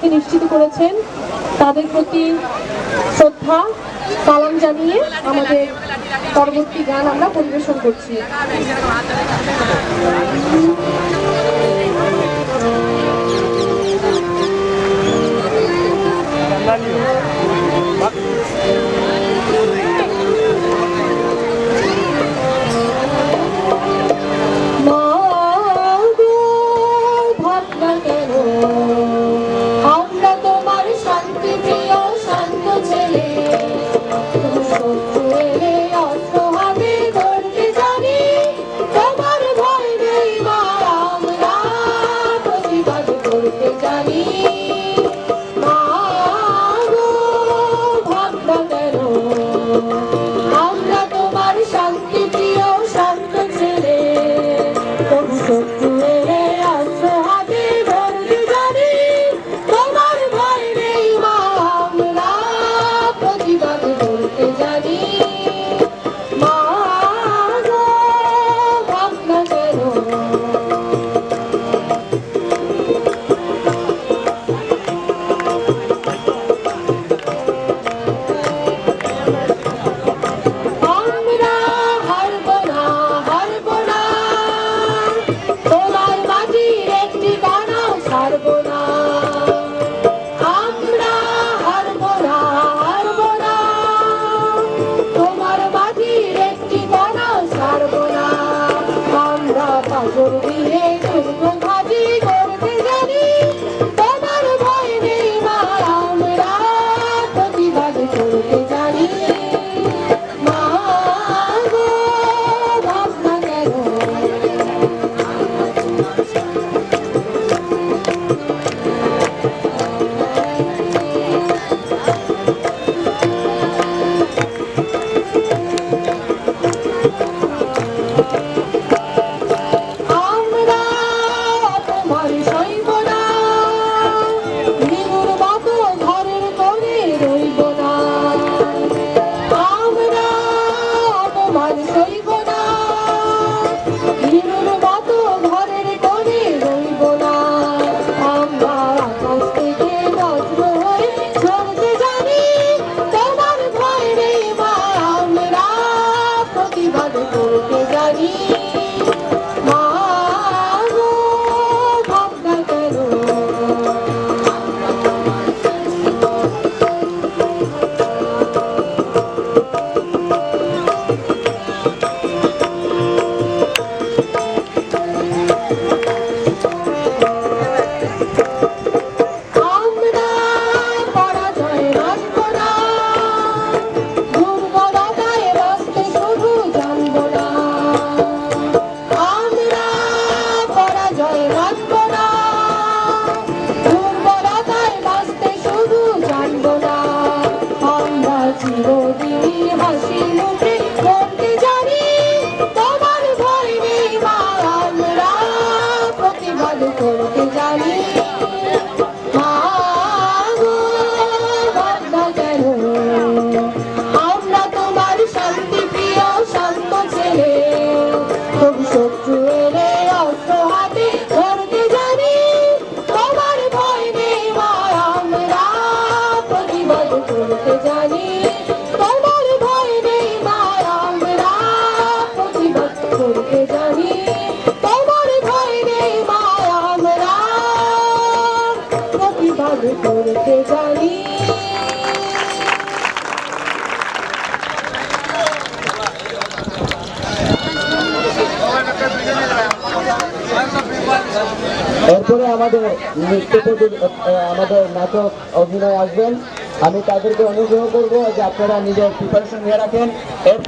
সফলতাকে নিশ্চিত করেছেন তাদের প্রতি শ্রদ্ধা পালন জানিয়ে আমাদের পরবর্তী গান আমরা পরিবেশন করছি Oh, কাজ করতে জানি এরপরে আমাদের নৃত্য আমাদের নাটক অভিনয় আসবেন আমি তাদেরকে অনুগ্রহ করব যে আপনারা নিজের প্রিপারেশন নিয়ে রাখেন।